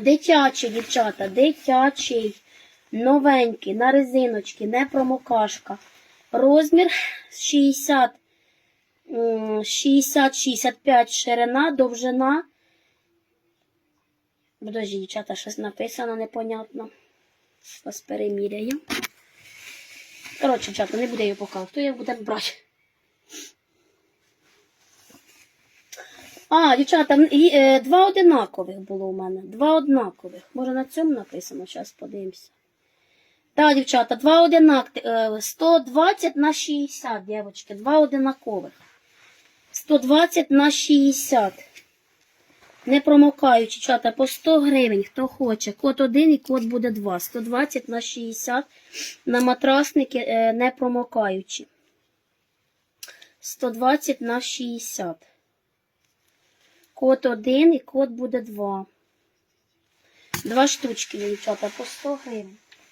Дитячий, дівчата, дитячий, новенький, на резиночки, не промокашка. Розмір 60, м, 60-65 ширина, довжина. Подожди, дівчата, щось написано непонятно. Вас переміряю. Коротше, дівчата, не буде її показувати, я буду брати. А, дівчата, і, е, два одинакових було у мене. Два однакових. Може на цьому написано, зараз подивимося. Так, дівчата, два одинакових. 120 на 60, дівчатки, два одинакових. 120 на 60. Не промокаючи, чата, по 100 гривень, хто хоче. Код 1 і код буде 2. 120 на 60 на матрасники е, не промокаючи. 120 на 60. Код 1 і код буде 2. Два штучки, дівчата, по 100 гривень.